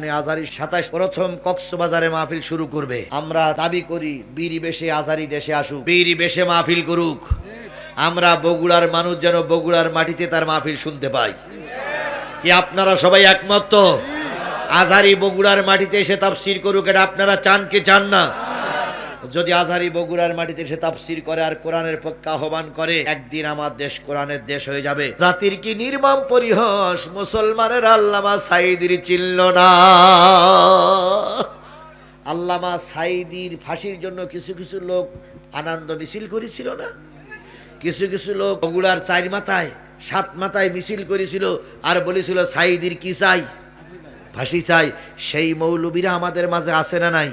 আজারি সাতাশ প্রথম কক্সবাজারে মাহফিল শুরু করবে। আমরা দাবি করি, বীরি বেশে আজারি দেশে আসুক। বীরি বেশে মাহফিল করুক। আমরা বগুড়ার মানুষ যেন বগুড়ার মাটিতে তার মাহফিল শুনতে পাই। কি আপনারা সবাই একমত? আজারি বগুড়ার মাটিতে এসে তাফসির করুক, এটা আপনারা চান কি চান না? যদি আজহারি বগুড়ার মাটিতে সে তাফসির করে আর কোরআনের পক্ষে আহ্বান করে, একদিন আমার দেশ কোরআনের দেশ হয়ে যাবে। জাতির কি নির্মম পরিহাস? মুসলমানের আল্লামা সাইদির চিনল না। আল্লামা সাইদির ফাঁসির জন্য কিছু কিছু লোক আনন্দ মিছিল করেছিল না? কিছু কিছু লোক বগুড়ার চার মাথায়, সাত মাথায় মিছিল করেছিল আর বলেছিল সাইদির কি চাই? ফাঁসি চাই। সেই মৌলবীরা আমাদের মাঝে আছে না নাই?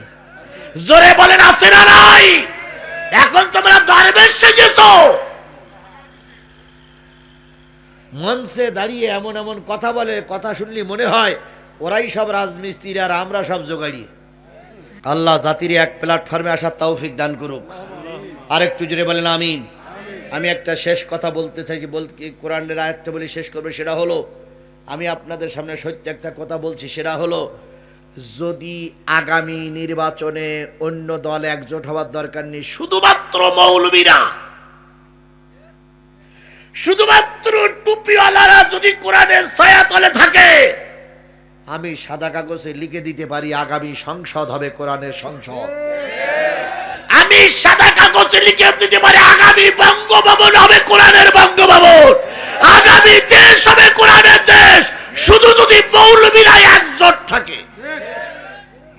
জোরে বলেন, আছে না নাই? এখন তোমরা দরবেশ সেজেছো। মঞ্চে দাঁড়িয়ে এমন এমন কথা বলে, কথা শুনলি মনে হয় ওরাই সব রাজমিস্ত্রি আর আমরা সব জোগাড়ি। আল্লাহ জাতির এক প্ল্যাটফর্মে আসার তৌফিক দান করুক। আরেকটু জোরে বলেন, আমিন। আমি একটা শেষ কথা বলতে চাইছি বলতে কোরআনের আয়াতটা বলি শেষ করবে, সেটা হলো, আমি আপনাদের সামনে সত্য একটা কথা বলছি, সেটা হলো যদি আগামী নির্বাচনে অন্য দল একজোট হওয়ার দরকার নেই, শুধুমাত্র মৌলবীরা। শুধুমাত্র টুপিওয়ালারা যদি কোরআনের ছায়াতলে থাকে, আমি সাদা কাগজে লিখে দিতে পারি, আগামী সংসদ হবে কোরআনের সংসদ। আমি সাদা কাগজে লিখে দিতে পারি, আগামী বঙ্গভবন হবে কোরআনের বঙ্গভবন। আগামী দেশ হবে কোরআনের দেশ। শুধু যদি মৌলবীরা একজোট থাকে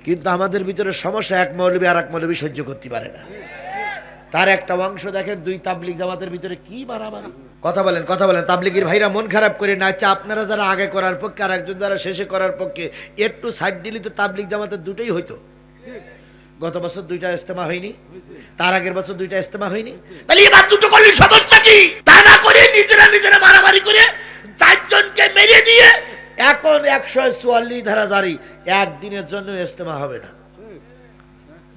কিন্তু আমাদের ভিতরে সমস্যা এক মৌলবী আর এক মৌলবী সহ্য করতে পারে না। তার একটা অংশ দেখেন, দুই তাবলিক জামাতের ভিতরে কি মারামারি। কথা বলেন কথা বলেন। তাবলিগের ভাইরা মন খারাপ করে না আচ্ছা আপনারা যারা আগে করার পক্ষে আর একজন যারা শেষে করার পক্ষে, একটু সাইড দিলে তো তাবলিক জামাতের দুটোই হইতো। গত বছর দুইটা ইস্তেমা হয়নি, তার আগের বছর দুইটা ইস্তেমা হয়নি। তাহলে এবার দুটো করলে সমস্যা কি? তা না করে নিজেরা নিজেরা মারামারি করে চারজনকে মেরে দিয়ে এখন একশো চুয়াল্লিশ ধারা জারি, একদিনের জন্য ইস্তেমা হবে না।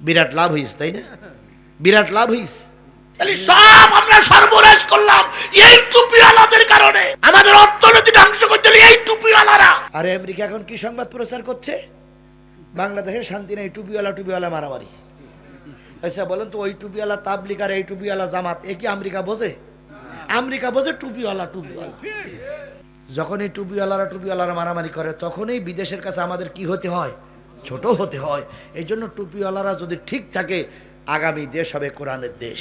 বিরাট লাভ হইস, তাই না? বিরাট লাভ হইস। সব আমরা সর্বনাশ করলাম এই টুপিওয়ালাদের কারণে। আমাদের অর্থনীতি ধ্বংস করতে এই টুপিওয়ালারা। আরে আমেরিকা এখন কি সংবাদ প্রচার করছে? বাংলাদেশে শান্তি নেই, টুপিওয়ালা টুপিওয়ালা মারামারি। আচ্ছা বলেন তো, ওই টুপিওয়ালা তাবলিক আর এই টুপিওয়ালা জামাত, এ কি আমেরিকা বোঝে? আমেরিকা বোঝে টুপিওয়ালা টুপিওয়ালা। যখন এই টুপিওয়ালারা টুপিওয়ালারা মারামারি করে তখনই বিদেশের কাছে আমাদের কি হতে হয়? ছোট হতে হয়। এই জন্য টুপিওয়ালারা যদি ঠিক থাকে আগামী দেশ হবে কোরআনের দেশ।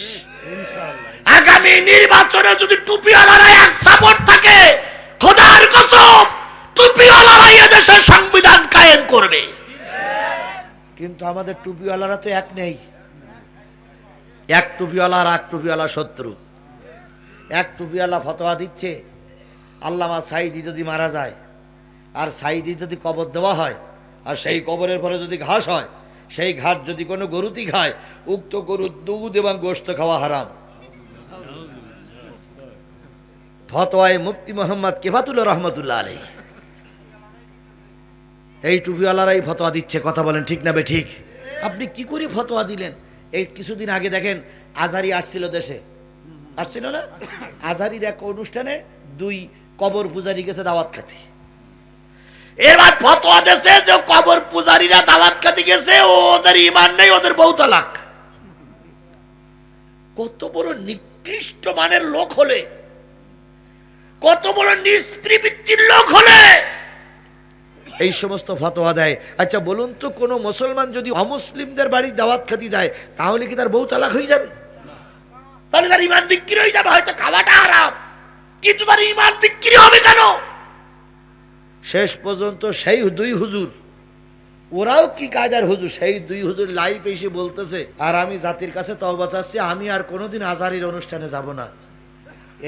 আগামী নির্বাচনে যদি টুপিওয়ালারা এক সাপোর্ট থাকে খোদার কসম টুপিওয়ালারা দেশের সংবিধান কায়েম করবে। কিন্তু আমাদের টুপিওয়ালারা তো এক নেই। এক টুপিওয়ালা আর এক টুপিওয়ালা শত্রু। এক টুপিওয়ালা ফতোয়া দিচ্ছে আল্লামা সাইদি যদি মারা যায়, আর সাইদি যদি কবর দেওয়া হয়, আর সেই কবরের পরে যদি ঘাস হয়, সেই ঘাস যদি কোনো গরুতি খায়, উক্ত গরুর দুধ এবং গোস্ত খাওয়া হারাম। ফতোয়ায় মুফতি মোহাম্মদ কেফাতুল্লাহ রহমতুল্লাহ আলী এই টুপিওয়ালারাই ফতোয়া দিচ্ছে, কথা বলেন ঠিক না বে ঠিক? আপনি কি করে ফতোয়া দিলেন? এই কিছুদিন আগে দেখেন আজারি আসছিল দেশে। আসছিল না? আজারির এক অনুষ্ঠানে দুই কবর পূজারি গেছে দাওয়াত খাতে। এবার ফতোয়া দেশে যে কবর পূজারীরা দাওয়াত খাতে গেছে, ওদের ইমান নেই, ওদের বউ কত বড় নিকৃষ্ট মানের লোক হলে, কত বড় নিষ্পৃবৃত্তির লোক হলে এই সমস্ত ফতোয়া দেয়। আচ্ছা বলুন তো, কোনো মুসলমান যদি অমুসলিমদের বাড়ি দাওয়াত খাতি যায় তাহলে কি তার বউ তালাক হয়ে যাবে? তাহলে তার ইমান বিক্রি হয়ে যাবে, হয়তো খাওয়াটা হারাম। কিন্তু তার ইমান বিক্রি হবে কেন? শেষ পর্যন্ত সেই দুই হুজুর ওরাও কি কায়দার হুজুর? সেই দুই হুজুর লাইভ এসে বলতেছে আর আমি জাতির কাছে তওবা চাচ্ছি আমি আর কোনোদিন আজারির অনুষ্ঠানে যাব না।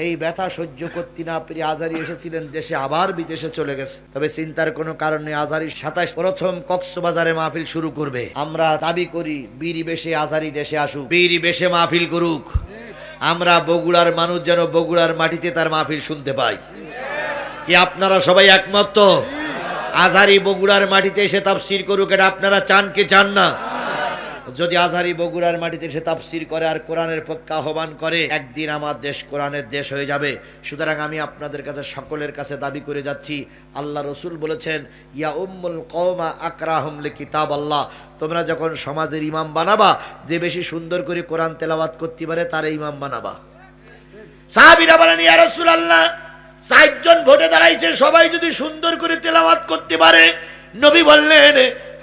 এই ব্যথা সহ্য করতে না পেরে আজারি এসেছিলেন দেশে আবার বিদেশে চলে গেছে। তবে চিন্তার কোনো কারণে নেই আজারি সাতাশ প্রথম কক্সবাজারে মাহফিল শুরু করবে। আমরা দাবি করি বীরি বেশে আজারি দেশে আসুক। বীরি বেশে মাহফিল করুক। আমরা বগুড়ার মানুষ যেন বগুড়ার মাটিতে তার মাহফিল শুনতে পাই কি আপনারা সবাই একমত? আজারি বগুড়ার মাটিতে এসে তাফসির করুক, এটা আপনারা চান কি চান না যদি আজহারি বগুড়ার মাটিতে সে তাফসির করে আর কোরআনের পক্ষে আহ্বান করে, একদিন আমার দেশ কোরআনের দেশ হয়ে যাবে। সুতরাং আমি আপনাদের কাছে সকলের কাছে দাবি করে যাচ্ছি, আল্লাহ রসুল বলেছেন, ইয়া উম্মুল কওমা আকরাহুম কিতাব আল্লাহ তোমরা যখন সমাজের ইমাম বানাবা, যে বেশি সুন্দর করে কোরআন তেলাওয়াত করতে পারে, তার ইমাম বানাবা। সাহাবিরা বলেন, ইয়া রাসূলুল্লাহ ষাটজন ভোটে দাঁড়াইছে, সবাই যদি সুন্দর করে তেলাওয়াত করতে পারে। নবী বললেন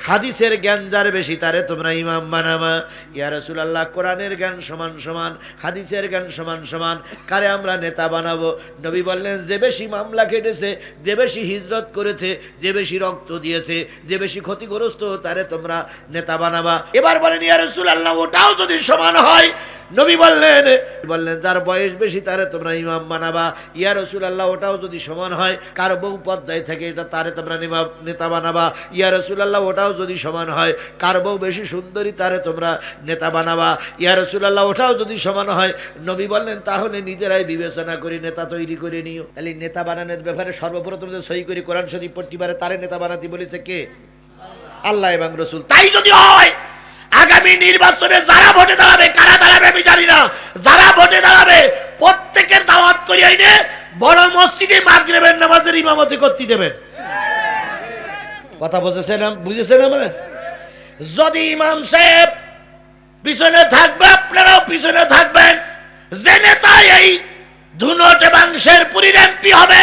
হাদিসের জ্ঞান যার বেশি, তারে তোমরা ইমাম বানাবা। ইয়া আল্লাহ কোরআনের জ্ঞান সমান সমান, হাদিসের জ্ঞান সমান সমান, কারে আমরা নেতা বানাবো? নবী বললেন, যে বেশি মামলা কেটেছে যে বেশি হিজরত করেছে, যে বেশি রক্ত দিয়েছে, যে বেশি ক্ষতিগ্রস্ত, তারে তোমরা নেতা বানাবা। এবার বলেন, ইয়া আল্লাহ ওটাও যদি সমান হয় নবী বললেন বললেন, যার বয়স বেশি, তারে তোমরা ইমাম বানাবা। ইয়া রসুল আল্লাহ ওটাও যদি সমান হয়, কার বউ পদ্মায় থাকে, এটা তারে তোমরা নেতা বানাবা। ইয়া রসুল আল্লাহ ওটাও যদি সমান হয়, কার বউ বেশি সুন্দরী, তারে তোমরা নেতা বানাবা। ইয়া রসুলাল্লাহ, ওটাও যদি সমান হয়, নবী বললেন, তাহলে নিজেরাই বিবেচনা করি নেতা তৈরি করে নিও। তাহলে নেতা বানানোর ব্যাপারে সর্বপ্রথম যে সই করি, কোরআন শরীফ পারে, তারে নেতা বানাতে বলেছে কে? আল্লাহ এবং রসুল। তাই যদি হয় আগামী নির্বাচনে যারা ভোটে দাঁড়াবে, কারা দাঁড়াবে আমি জানি না। যারা ভোটে দাঁড়াবে, প্রত্যেকের দাওয়াত করে আইনে বড় মসজিদে মাগরিবের নামাজের ইমামতি করতে দেবেন। কথা বুঝেছেন বুঝেছেন আমরা? যদি ইমাম সাহেব পিছনে থাকবে, আপনারাও পিছনে থাকবেন। যে নেতা এই ধুনট এবং শেরপুরীর এমপি হবে,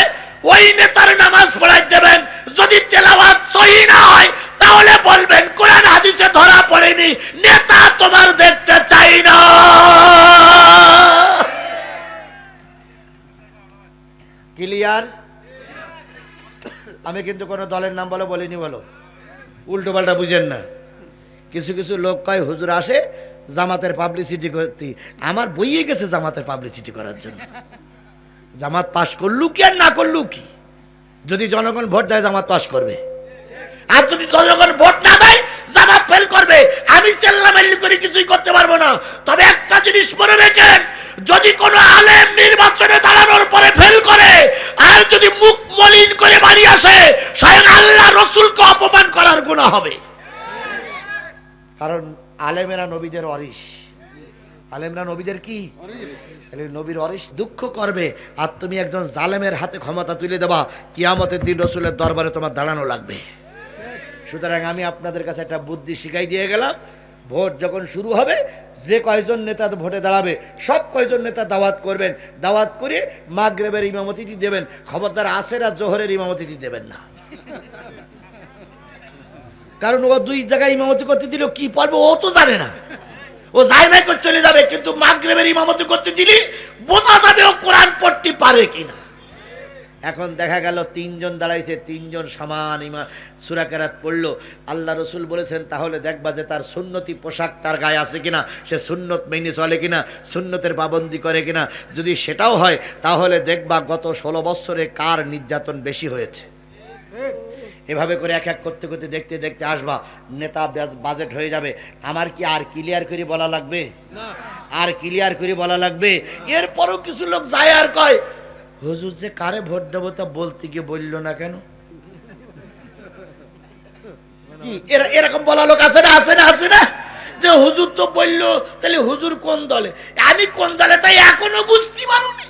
ওই নেতার নামাজ পড়াই দেবেন। যদি তেলাওয়াত সহি না হয় তাহলে বলবেন কোরআন হাদিসে ধরা পড়েনি নেতা তোমার দেখতে চাই না। ক্লিয়ার? আমি কিন্তু কোনো দলের নাম বলো, বলিনি বলো। উল্টো পাল্টা বুঝেন না। কিছু কিছু লোক কয়, হুজুর আসে জামাতের পাবলিসিটি করতে। আমার বইয়ে গেছে জামাতের পাবলিসিটি করার জন্য। জামাত পাশ করলু কি আর না করলু কি? যদি জনগণ ভোট দেয়, জামাত পাশ করবে। আর যদি জনগণ ভোট না দেয়, জামাত ফেল করবে। আমি চেল্লামাল্লি করে কিছুই করতে পারব না। তবে একটা জিনিস মনে রেখেন, যদি কোনো আলেম নির্বাচনে দাঁড়ানোর পরে ফেল করে, আর যদি মুখ মলিন করে বাড়ি আসে, স্বয়ং আল্লাহ রসুলকে অপমান করার গুণা হবে। কারণ আলেমেরা নবীদের অরিস আলেমরা নবীদের কি? নবীর অরিস দুঃখ করবে, আর তুমি একজন জালেমের হাতে ক্ষমতা তুলে দেবা, কিয়ামতের দিন রসুলের দরবারে তোমার দাঁড়ানো লাগবে। সুতরাং আমি আপনাদের কাছে একটা বুদ্ধি শিখাই দিয়ে গেলাম ভোট যখন শুরু হবে, যে কয়জন নেতা ভোটে দাঁড়াবে, সব কয়জন নেতা দাওয়াত করবেন, দাওয়াত করে মাগরেবের ইমামতিটি দেবেন, খবরদার আসের আর জোহরের ইমামতিটি দেবেন না। কারণ ও দুই জায়গায় ইমামতি করতে দিল কি পারবে ও তো জানে না। ও জায়মাই করে চলে যাবে, কিন্তু মাগরেবের ইমামতি করতে দিলি বোঝা যাবে ও কোরআন পড়তে পারে কিনা। এখন দেখা গেল তিনজন দাঁড়াইছে তিনজন সামান ইমা সুরাকেরাত পড়ল। আল্লাহ রসুল বলেছেন তাহলে দেখবা যে তার সুন্নতি পোশাক তার গায়ে আছে কিনা সে সুন্নত মেনে চলে কিনা সুন্নতের পাবন্দি করে কিনা। যদি সেটাও হয় তাহলে দেখবা গত ষোলো বৎসরে কার নির্যাতন বেশি হয়েছে। এভাবে করে এক এক করতে করতে দেখতে দেখতে আসবা নেতা বাজেট হয়ে যাবে। আমার কি আর ক্লিয়ার করে বলা লাগবে? আর ক্লিয়ার করে বলা লাগবে? এরপরও কিছু লোক যায় আর কয় হুজুর যে কারে ভোট দেবো তা বলতে গিয়ে বলল না কেন? এরকম বলা লোক আছে না আছে না আছে না? যে হুজুর তো বলল তাহলে হুজুর কোন দলে? আমি কোন দলে তাই এখনও বুঝতে পারুনি।